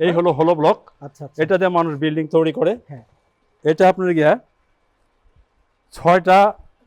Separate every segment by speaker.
Speaker 1: এই হলো হলো ব্লক
Speaker 2: আচ্ছা আচ্ছা।
Speaker 1: এটা দিয়ে মানুষ বিল্ডিং তৈরি করে।
Speaker 2: হ্যাঁ।
Speaker 1: এটা আপনার গিয়া ছয়টা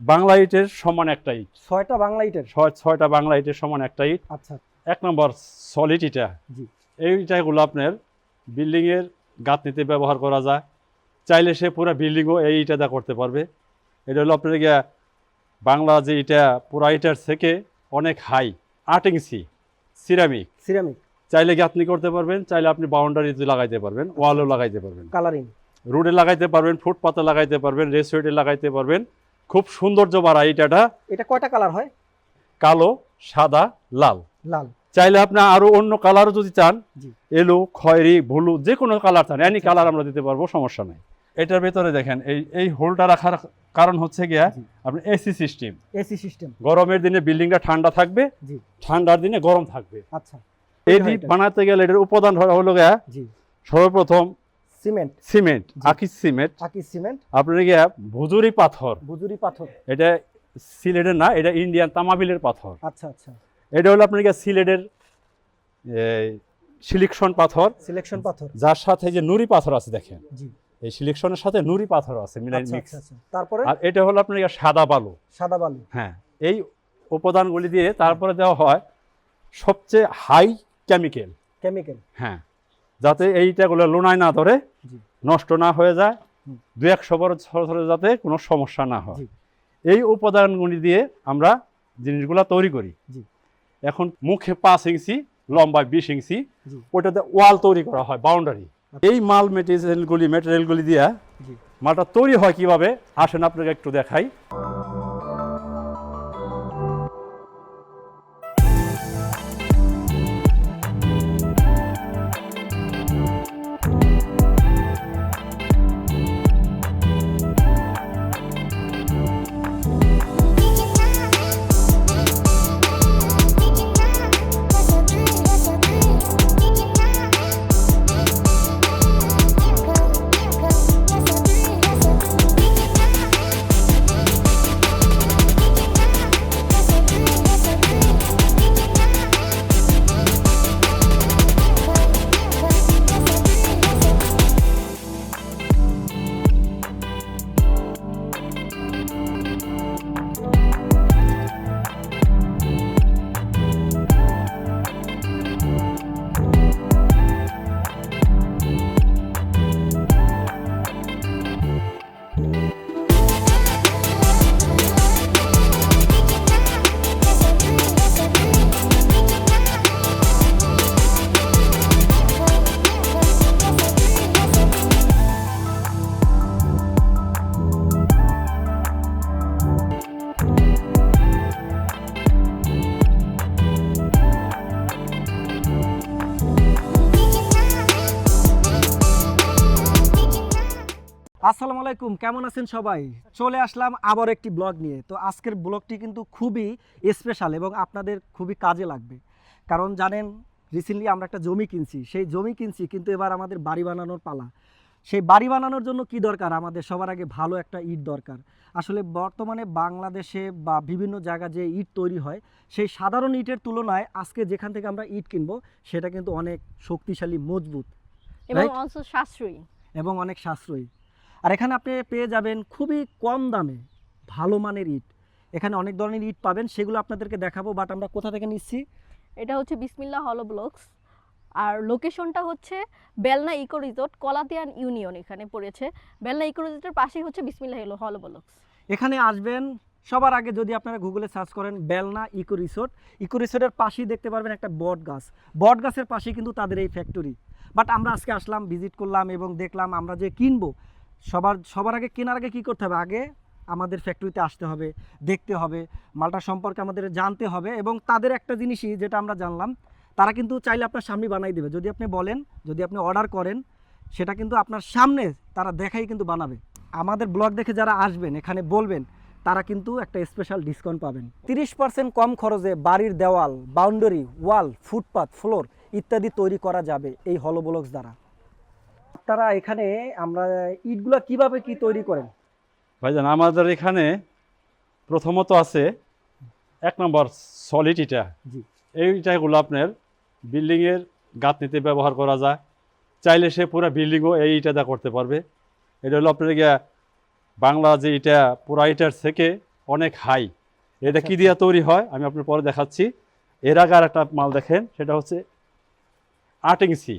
Speaker 1: বাংলা ইটের সমান একটা ইট।
Speaker 2: ছয়টা বাংলা ইটের?
Speaker 1: ছয় ছয়টা বাংলা ইটের সমান একটা ইট।
Speaker 2: আচ্ছা।
Speaker 1: এক নম্বর সলিড ইটা।
Speaker 2: জি।
Speaker 1: এই ইটাগুলো আপনার বিল্ডিংয়ের গাঁথনিতে ব্যবহার করা যায়। চাইলে সে পুরো বিল্ডিংও এই ইটা দিয়ে করতে পারবে। এটা হলো আপনার গিয়া বাংলা যে ইটা পুরা ইটার থেকে অনেক হাই আট ইঞ্চি সিরামিক
Speaker 2: সিরামিক
Speaker 1: চাইলে গাঁথনি করতে পারবেন? চাইলে আপনি বাউন্ডারিতে লাগাইতে পারবেন ওয়ালও লাগাইতে পারবেন।
Speaker 2: কালারিং
Speaker 1: রোডে লাগাইতে পারবেন ফুটপাতে লাগাইতে পারবেন রেস্টুরেন্টে লাগাইতে পারবেন। খুব সৌন্দর্য বাড়া ইটাটা
Speaker 2: এটা কয়টা কালার হয়?
Speaker 1: কালো সাদা লাল।
Speaker 2: লাল।
Speaker 1: চাইলে আপনি আরও অন্য কালারও যদি চান। এলো খয়েরি ব্লু যে কোনো কালার চান এনি কালার আমরা দিতে পারব সমস্যা নেই। এটার ভেতরে দেখেন এই এই হোলটা রাখার কারণ হচ্ছে গিয়া
Speaker 2: জি।
Speaker 1: আপনার এসি সিস্টেম
Speaker 2: এসি সিস্টেম
Speaker 1: গরমের দিনে বিল্ডিংটা ঠান্ডা থাকবে
Speaker 2: জি।
Speaker 1: ঠান্ডার দিনে গরম থাকবে।
Speaker 2: আচ্ছা। এটা?
Speaker 1: বানাতে গেলে এটার উপাদান হলো হলো গিয়া
Speaker 2: জি।
Speaker 1: সর্বপ্রথম
Speaker 2: cement.
Speaker 1: Cement. Akij cement.
Speaker 2: Akij cement.
Speaker 1: আপনার গিয়া ভুজুরি পাথর।
Speaker 2: ভুজুরি পাথর।
Speaker 1: এটা সিলেটের না এটা ইন্ডিয়ান তামাবিলের পাথর।
Speaker 2: আচ্ছা আচ্ছা।
Speaker 1: এটা হলো আপনার গিয়া সিলেটের সিলেকশন পাথর।
Speaker 2: সিলেকশন পাথর।
Speaker 1: যার সাথে যে নুরি পাথর আছে দেখেন।
Speaker 2: জি।
Speaker 1: এই সিলেকশনের সাথে নুরি পাথর আছে মিলাই
Speaker 2: আচ্ছা
Speaker 1: মিক্স।
Speaker 2: আচ্ছা আচ্ছা। তারপরে?
Speaker 1: আর এটা হলো আপনার সাদা বালু।
Speaker 2: সাদা বালু।
Speaker 1: হ্যাঁ এই উপাদানগুলি দিয়ে তারপরে দেওয়া হয় সবচেয়ে হাই কেমিক্যাল
Speaker 2: কেমিক্যাল
Speaker 1: হ্যাঁ। যাতে এইটাগুলো লোনায় না ধরে নষ্ট না হয়ে যায় দু একশো বছর যাতে কোনো সমস্যা না হয়। এই উপাদানগুলি দিয়ে আমরা জিনিসগুলো তৈরি করি। এখন মুখে পাঁচ ইঞ্চি লম্বায় বিশ ইঞ্চি
Speaker 2: জি।
Speaker 1: ওটাতে ওয়াল তৈরি করা হয় বাউন্ডারি
Speaker 2: আচ্ছা।
Speaker 1: এই মাল মেটেরিয়ালগুলি মেটেরিয়ালগুলি দিয়ে মালটা তৈরি হয় কীভাবে আসেন আপনাকে একটু দেখাই।
Speaker 2: আসসালামু আলাইকুম কেমন আছেন সবাই? চলে আসলাম আবার একটি ব্লগ নিয়ে। তো আজকের ব্লগটি কিন্তু খুবই স্পেশাল এবং আপনাদের খুবই কাজে লাগবে। কারণ জানেন রিসেন্টলি আমরা একটা জমি কিনছি। সেই জমি কিনছি কিন্তু এবার আমাদের বাড়ি বানানোর পালা। সেই বাড়ি বানানোর জন্য কি দরকার? আমাদের সবার আগে ভালো একটা ইট দরকার। আসলে বর্তমানে বাংলাদেশে বা বিভিন্ন জায়গা যে ইট তৈরি হয় সেই সাধারণ ইটের তুলনায় আজকে যেখান থেকে আমরা ইট কিনবো সেটা কিন্তু অনেক শক্তিশালী মজবুত।
Speaker 3: এবং সাশ্রয়ী।
Speaker 2: এবং অনেক সাশ্রয়ী। আর এখানে আপনি পেয়ে যাবেন খুবই কম দামে ভালো মানের ইট। এখানে অনেক ধরনের ইট পাবেন সেগুলো আপনাদেরকে দেখাবো বাট আমরা কোথা থেকে নিচ্ছি?
Speaker 3: এটা হচ্ছে বিসমিল্লা হলো ব্লকস। আর লোকেশনটা হচ্ছে Belna eco resort Kalatian union এখানে পড়েছে। বেলনা ইকো রিসোর্টের পাশেই হচ্ছে বিসমিল্লা হলো হলো ব্লকস।
Speaker 2: এখানে আসবেন সবার আগে যদি আপনারা গুগলে সার্চ করেন বেলনা ইকো রিসোর্ট ইকো রিসোর্টের পাশেই দেখতে পারবেন একটা বট গাছ। বট গাছের পাশেই কিন্তু তাদের এই ফ্যাক্টরি বাট আমরা আজকে আসলাম ভিজিট করলাম এবং দেখলাম আমরা যে কিনবো সবার সবার আগে কেনার আগে কী করতে হবে? আগে আমাদের ফ্যাক্টরিতে আসতে হবে, দেখতে হবে, মালটা সম্পর্কে আমাদের জানতে হবে এবং তাদের একটা জিনিসই যেটা আমরা জানলাম, তারা কিন্তু চাইলে আপনার সামনে বানাই দেবে। যদি আপনি বলেন, যদি আপনি অর্ডার করেন, সেটা কিন্তু আপনার সামনে তারা দেখাই কিন্তু বানাবে। আমাদের ব্লগ দেখে যারা আসবেন, এখানে বলবেন, তারা কিন্তু একটা স্পেশাল ডিসকাউন্ট পাবেন। তিরিশ পার্সেন্ট কম খরচে বাড়ির দেওয়াল বাউন্ডারি ওয়াল ফুটপাথ ফ্লোর ইত্যাদি তৈরি করা যাবে এই হলো ব্লকস দ্বারা। আপনারা এখানে আমরা ইটগুলা কীভাবে কি তৈরি করেন?
Speaker 1: ভাইজান আমাদের এখানে প্রথমত আছে এক নম্বর সলিড ইটা। এই ইটাগুলো আপনার বিল্ডিংয়ের গাঁথনিতে ব্যবহার করা যায়। চাইলে সে পুরো বিল্ডিংও এই ইটা দা করতে পারবে। এটা হলো আপনার গিয়া বাংলা যে ইটা পুরা ইটার থেকে অনেক হাই এটা কি দিয়ে তৈরি হয়? আমি আপনার পরে দেখাচ্ছি। এর আগে আর একটা মাল দেখেন সেটা হচ্ছে আর্টিংসি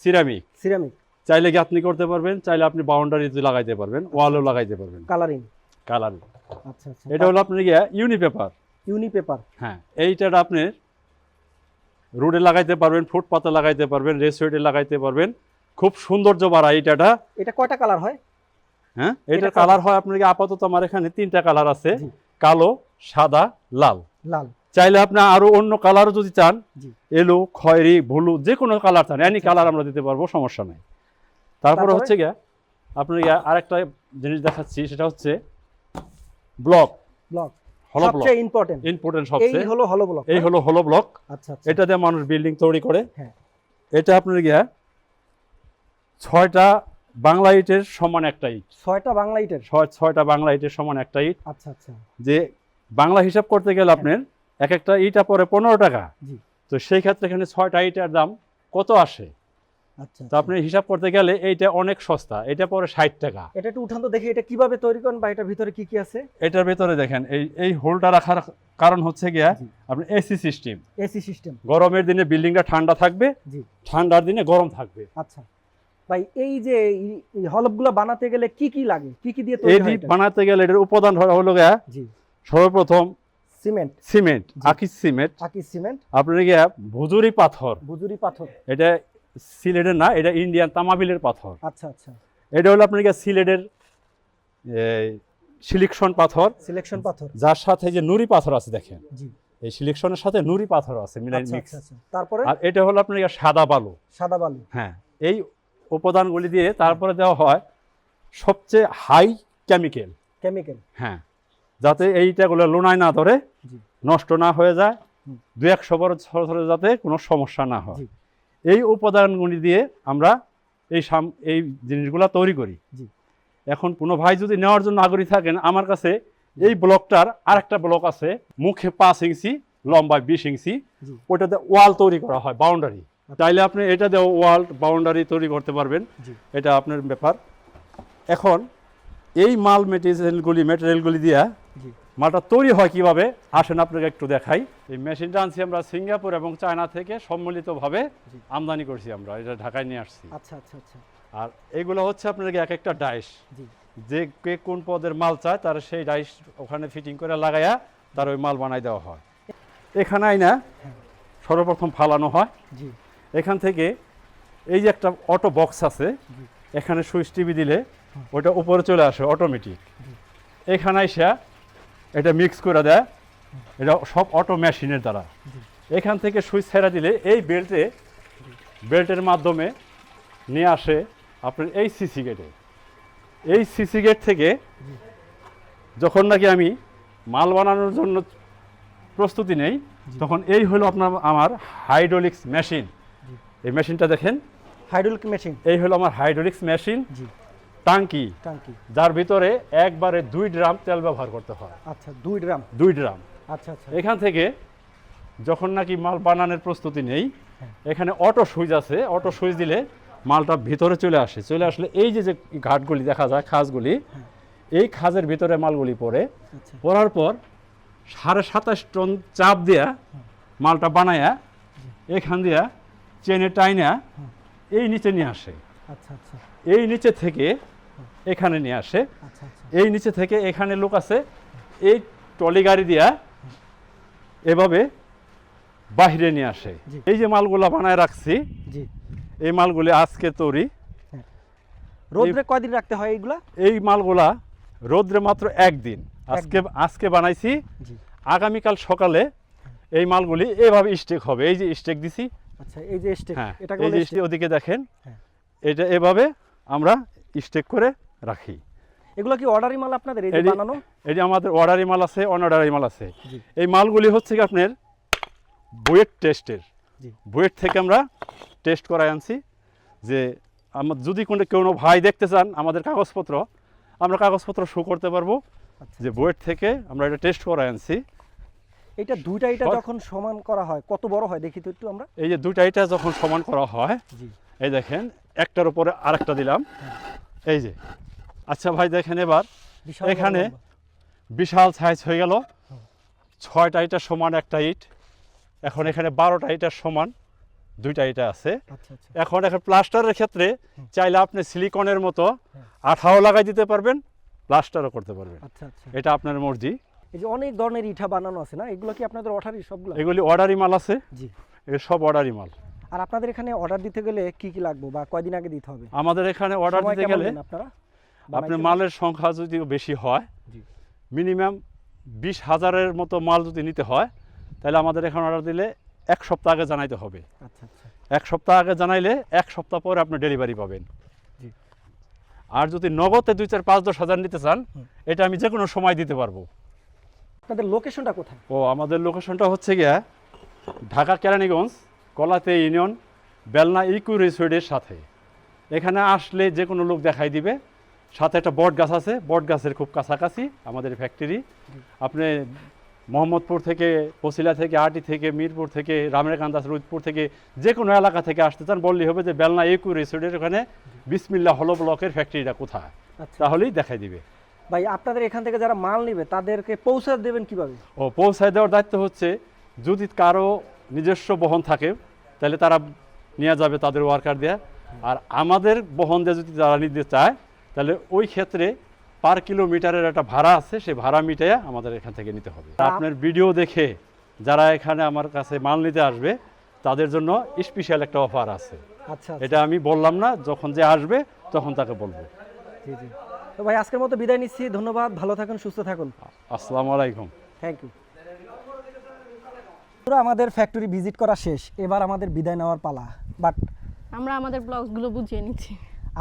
Speaker 1: সিরামিক
Speaker 2: সিরামিক
Speaker 1: চাইলে গাঁথনি করতে পারবেন চাইলে আপনি বাউন্ডারিতে লাগাইতে পারবেন ওয়ালও লাগাইতে পারবেন।
Speaker 2: কালারিং
Speaker 1: কালারিং
Speaker 2: আচ্ছা আচ্ছা।
Speaker 1: এটা হলো আপনার গিয়া ইউনি পেপার
Speaker 2: ইউনি পেপার
Speaker 1: হ্যাঁ এইটা আপনি রোডে লাগাইতে পারবেন ফুটপাতে লাগাইতে পারবেন রেস্টুরেন্টে লাগাইতে পারবেন। খুব সৌন্দর্য বাড়া এইটাটা।
Speaker 2: এটা কয়টা কালার হয়?
Speaker 1: হ্যাঁ
Speaker 2: এটা
Speaker 1: কালার হয় আপনার আপাতত আমার এখানে তিনটা কালার আছে কালো সাদা লাল।
Speaker 2: লাল।
Speaker 1: চাইলে আপনি আরও অন্য কালারও যদি চান। এলো খয়েরি ব্লু যে কোনো কালার চান এনি
Speaker 2: আচ্ছা,
Speaker 1: কালার আমরা দিতে পারব সমস্যা নাই। তারপরে? হচ্ছে গিয়া আপনার গিয়া আরেকটা জিনিস দেখাচ্ছি সেটা হচ্ছে ব্লক
Speaker 2: ব্লক
Speaker 1: হলো ব্লক
Speaker 2: সবচেয়ে ইম্পর্টেন্ট
Speaker 1: ইম্পর্টেন্ট
Speaker 2: এই
Speaker 1: সবচেয়ে।
Speaker 2: হলো হলো ব্লক
Speaker 1: এই হলো হলো ব্লক
Speaker 2: আচ্ছা
Speaker 1: এটা দিয়ে মানুষ বিল্ডিং তৈরি করে।
Speaker 2: হ্যাঁ।
Speaker 1: এটা আপনার গিয়া ছয়টা বাংলা ইটের সমান একটা ইট।
Speaker 2: ছয়টা বাংলা ইটের?
Speaker 1: ছয়টা বাংলা ইটের সমান একটা ইট।
Speaker 2: আচ্ছা আচ্ছা।
Speaker 1: যে বাংলা হিসাব করতে গেলে আপনার এক একটা ইটা পরে পনেরো টাকা।
Speaker 2: জি।
Speaker 1: তো সেই ক্ষেত্রে এখানে ছয়টা ইটার দাম কত আসে? তো আপনি হিসাব করতে গেলে এইটা অনেক সস্তা। এটা পরে ষাট টাকা।
Speaker 2: এটা একটু উঠান তো দেখি এটা কীভাবে তৈরি করেন বা এটার ভিতরে কি কি আছে?
Speaker 1: এটার ভেতরে দেখেন এই এই হোলটা রাখার কারণ হচ্ছে গিয়া
Speaker 2: জি।
Speaker 1: আপনার এসি সিস্টেম।
Speaker 2: এসি সিস্টেম
Speaker 1: গরমের দিনে বিল্ডিংটা ঠান্ডা থাকবে ঠান্ডার দিনে গরম থাকবে।
Speaker 2: আচ্ছা। ভাই এই যে হলফগুলো বানাতে গেলে কি কি লাগে? কি কি দিয়ে তৈরি হয়
Speaker 1: বানাতে গেলে এটার উপাদান হলো গিয়া
Speaker 2: জি।
Speaker 1: সর্বপ্রথম
Speaker 2: cement.
Speaker 1: Cement. Akij cement.
Speaker 2: Akij cement.
Speaker 1: আপনার গিয়া ভুজুরি পাথর।
Speaker 2: ভুজুরি পাথর।
Speaker 1: এটা সিলেটের না এটা ইন্ডিয়ান তামাবিলের পাথর।
Speaker 2: আচ্ছা আচ্ছা।
Speaker 1: এটা হলো আপনার সিলেটের সিলেকশন পাথর।
Speaker 2: সিলেকশন পাথর।
Speaker 1: যার সাথে যে নুরি পাথর আছে দেখেন।
Speaker 2: জি।
Speaker 1: এই সিলেকশনের সাথে নুরি পাথর আছে মিলাই
Speaker 2: আচ্ছা
Speaker 1: মিক্স।
Speaker 2: আচ্ছা আচ্ছা। তারপরে?
Speaker 1: আর এটা হলো আপনার সাদা বালু।
Speaker 2: সাদা বালু।
Speaker 1: হ্যাঁ এই উপাদানগুলি দিয়ে তারপরে দেওয়া হয় সবচেয়ে হাই কেমিক্যাল।
Speaker 2: কেমিক্যাল।
Speaker 1: হ্যাঁ যাতে এইটাগুলো লোনায় না ধরে নষ্ট না হয়ে যায় দু একশো বছর ধরে যাতে কোনো সমস্যা না হয়। এই উপাদানগুলি দিয়ে আমরা এই সাম এই জিনিসগুলো তৈরি করি।
Speaker 2: জি।
Speaker 1: এখন কোনো ভাই যদি নেওয়ার জন্য আগ্রহী থাকেন আমার কাছে এই ব্লকটার আরেকটা ব্লক আছে মুখে পাঁচ ইঞ্চি লম্বা বিশ ইঞ্চি।
Speaker 2: জি।
Speaker 1: ওটাতে ওয়াল তৈরি করা হয় বাউন্ডারি। চাইলে আপনি এটা দিয়ে ওয়াল বাউন্ডারি তৈরি করতে পারবেন। এটা আপনার ব্যাপার। এখন এই মাল মেটেরিয়ালগুলি মেটেরিয়ালগুলি দিয়া মালটা তৈরি হয় কীভাবে? আসেন আপনাকে একটু দেখাই। এই মেশিনটা আনছি আমরা সিঙ্গাপুর এবং চায়না থেকে সম্মিলিতভাবে। আমদানি করছি আমরা এটা ঢাকায় নিয়ে আসছি।
Speaker 2: আচ্ছা আচ্ছা আচ্ছা।
Speaker 1: আর এগুলো হচ্ছে আপনাকে এক একটা ডাইস। যে কে কোন পদের মাল চায় তার সেই ডাইস ওখানে ফিটিং করে লাগাইয়া তার ওই মাল বানাই দেওয়া হয়। এখানে আইনা সর্বপ্রথম ফালানো হয়।
Speaker 2: জি।
Speaker 1: এখান থেকে এই যে একটা অটো বক্স আছে এখানে সুইচ টিভি দিলে ওটা উপরে চলে আসে অটোমেটিক। এখানে এসে এটা মিক্স করে দেয়। এটা সব অটো মেশিনের দ্বারা। এখান থেকে সুইচ ছেড়ে দিলে এই বেল্টে বেল্টের মাধ্যমে নিয়ে আসে আপনার এই সিসি গেটে এই সিসি গেট থেকে যখন নাকি আমি মাল বানানোর জন্য প্রস্তুতি নেই তখন এই হলো আপনার আমার হাইড্রোলিক্স মেশিন এই মেশিনটা দেখেন।
Speaker 2: হাইড্রোলিক মেশিন
Speaker 1: এই হলো আমার হাইড্রোলিক্স মেশিন টাঙ্কি
Speaker 2: টাঙ্কি।
Speaker 1: যার ভিতরে একবারে দুই ড্রাম তেল ব্যবহার করতে হয়।
Speaker 2: আচ্ছা দুই ড্রাম?
Speaker 1: দুই ড্রাম।
Speaker 2: আচ্ছা আচ্ছা।
Speaker 1: এখান থেকে যখন নাকি মাল বানানোর প্রস্তুতি নেই
Speaker 2: হ্যাঁ।
Speaker 1: এখানে অটো সুইচ আছে অটো সুইচ দিলে মালটা ভিতরে চলে আসে। চলে আসলে এই যে যে ঘাটগুলি দেখা যায় খাসগুলি
Speaker 2: হ্যাঁ।
Speaker 1: এই খাজের ভিতরে মালগুলি পড়ে।
Speaker 2: আচ্ছা।
Speaker 1: পড়ার পর সাড়ে সাতাশ টন চাপ দিয়া মালটা বানায়া এখান দিয়া চেনে টাইনা এই নিচে নিয়ে আসে।
Speaker 2: আচ্ছা আচ্ছা।
Speaker 1: এই নিচে থেকে এখানে নিয়ে আসে।
Speaker 2: আচ্ছা আচ্ছা।
Speaker 1: এই নিচে থেকে এখানে লোক আছে। এই ট্রলি গাড়ি দিয়া এভাবে বাহিরে নিয়ে আসে। এই যে মালগুলা বানায় রাখছি এই মালগুলি আজকে তৈরি।
Speaker 2: রোদ্রে কয়দিন রাখতে হয় এইগুলা?
Speaker 1: এই মালগুলা রোদ্রে মাত্র একদিন। আজকে আজকে বানাইছি। আগামীকাল সকালে এই মালগুলি এভাবে স্টেক হবে। এই যে স্টেক দিছি।
Speaker 2: আচ্ছা এই যে স্টেক
Speaker 1: হ্যাঁ
Speaker 2: এটাকে
Speaker 1: এই যে ওদিকে দেখেন।
Speaker 2: হ্যাঁ।
Speaker 1: এটা এভাবে আমরা স্টেক করে রাখি।
Speaker 2: এগুলো কি অর্ডারি মাল আপনাদের এই বানানো?
Speaker 1: এই যে আমাদের অর্ডারি মাল আছে অনঅর্ডারি মাল আছে। এই মালগুলি হচ্ছে কি আপনার বুয়েট টেস্টের
Speaker 2: জি।
Speaker 1: বুয়েট থেকে আমরা টেস্ট করাই আনছি যে আমার যদি কোনো কোনো ভাই দেখতে চান আমাদের কাগজপত্র আমরা কাগজপত্র শো করতে পারব
Speaker 2: আচ্ছা।
Speaker 1: যে বুয়েট থেকে আমরা এটা টেস্ট করাই আনছি।
Speaker 2: এটা দুইটা এটা যখন সমান করা হয় কত বড় হয় দেখি তো একটু আমরা?
Speaker 1: এই যে দুইটা এটা যখন সমান করা হয়
Speaker 2: জি।
Speaker 1: এই দেখেন একটার উপরে আরেকটা দিলাম। এই যে। আচ্ছা ভাই দেখেন এবার। এখানে বিশাল সাইজ হয়ে গেল। ছয়টা ইটার সমান একটা ইট। এখন এখানে বারোটা ইটার সমান দুইটা ইটা আছে।
Speaker 2: আচ্ছা আচ্ছা।
Speaker 1: এখন এখন প্লাস্টারের ক্ষেত্রে চাইলে আপনি সিলিকনের মতো আঠাও লাগাই দিতে পারবেন প্লাস্টারও করতে পারবেন।
Speaker 2: আচ্ছা আচ্ছা।
Speaker 1: এটা আপনার মর্জি।
Speaker 2: এই যে অনেক ধরনের ইটা বানানো আছে না? এগুলো কি আপনাদের অর্ডারই সবগুলো?
Speaker 1: এগুলি অর্ডারি মাল আছে।
Speaker 2: জি।
Speaker 1: এগুলো সব অর্ডারি মাল।
Speaker 2: আর আপনাদের এখানে অর্ডার দিতে গেলে কি কি লাগবে বা কয়দিন আগে দিতে হবে?
Speaker 1: আমাদের এখানে অর্ডার দিতে গেলে
Speaker 2: আপনারা?
Speaker 1: আপনার মালের সংখ্যা যদি বেশি হয় মিনিমাম বিশ হাজারের মতো মাল যদি নিতে হয় তাহলে আমাদের এখানে অর্ডার দিলে এক সপ্তাহ আগে জানাইতে হবে।
Speaker 2: আচ্ছা আচ্ছা।
Speaker 1: এক সপ্তাহ আগে জানাইলে এক সপ্তাহ পরে আপনি ডেলিভারি পাবেন। আর যদি নগদে দুই চার পাঁচ দশ হাজার নিতে চান এটা আমি যে কোনো সময় দিতে পারব।
Speaker 2: আপনাদের লোকেশনটা কোথায়?
Speaker 1: ও আমাদের লোকেশনটা হচ্ছে গিয়া ঢাকা কেরানীগঞ্জ। কলাতে ইউনিয়ন বেলনা ইকু রিসোর্টের সাথে। এখানে আসলে যে কোনো লোক দেখাই দিবে। সাথে একটা বট গাছ আছে। বট গাছের খুব কাছাকাছি আমাদের ফ্যাক্টরি। আপনি মোহাম্মদপুর থেকে পশিলা থেকে আটি থেকে মিরপুর থেকে রামরেকান্দাস রুদপুর থেকে যে কোনো এলাকা থেকে আসতে চান বললেই হবে যে বেলনা ইকু রিসোর্টের ওখানে বিসমিল্লা হল ব্লকের ফ্যাক্টরিটা কোথায়?
Speaker 2: আচ্ছা।
Speaker 1: তাহলেই দেখাই দিবে।
Speaker 2: ভাই আপনাদের এখান থেকে যারা মাল নেবে তাদেরকে পৌঁছে দেবেন কীভাবে?
Speaker 1: ও পৌঁছায় দেওয়ার দায়িত্ব হচ্ছে যদি কারও নিজস্ব বহন থাকে তাহলে তারা নিয়ে যাবে তাদের ওয়ার্কার দেয়া। আর আমাদের বহন দিয়ে যদি তারা নিতে চায় তাহলে ওই ক্ষেত্রে পার কিলোমিটারের একটা ভাড়া আছে সেই ভাড়া মিটিয়ে আমাদের এখান থেকে নিতে হবে। আপনার ভিডিও দেখে যারা এখানে আমার কাছে মাল নিতে আসবে তাদের জন্য স্পেশাল একটা অফার আছে।
Speaker 2: আচ্ছা আচ্ছা।
Speaker 1: এটা আমি বললাম না যখন যে আসবে তখন তাকে বলব।
Speaker 2: জি জি। তো ভাই আজকের মতো বিদায় নিচ্ছি ধন্যবাদ ভালো থাকুন সুস্থ থাকুন।
Speaker 1: আসসালামু আলাইকুম।
Speaker 2: থ্যাংক ইউ পুরো আমাদের ফ্যাক্টরি ভিজিট করা শেষ। এবার আমাদের বিদায় নেওয়ার পালা। বাট
Speaker 3: আমরা আমাদের ব্লগসগুলো বুঝিয়ে নিচ্ছি।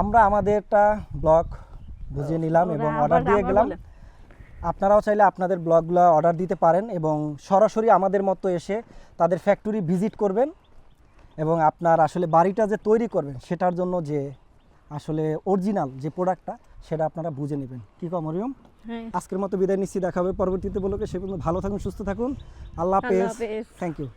Speaker 2: আমরা আমাদেরটা ব্লগ বুঝিয়ে নিলাম এবং অর্ডার দিয়ে গেলাম। আপনারাও চাইলে আপনাদের ব্লগগুলো অর্ডার দিতে পারেন এবং সরাসরি আমাদের মতো এসে তাদের ফ্যাক্টরি ভিজিট করবেন এবং আপনার আসলে বাড়িটা যে তৈরি করবেন সেটার জন্য যে আসলে অরিজিনাল যে প্রোডাক্টটা সেটা আপনারা বুঝে নেবেন। কী কম মরিয়ম
Speaker 3: হ্যাঁ
Speaker 2: আজকের মতো বিদায় নিচ্ছি দেখা হবে পরবর্তীতে বলকে সেগুলো পর্যন্ত ভালো থাকুন সুস্থ থাকুন। আল্লাহ
Speaker 3: হাফেজ।
Speaker 2: Thank you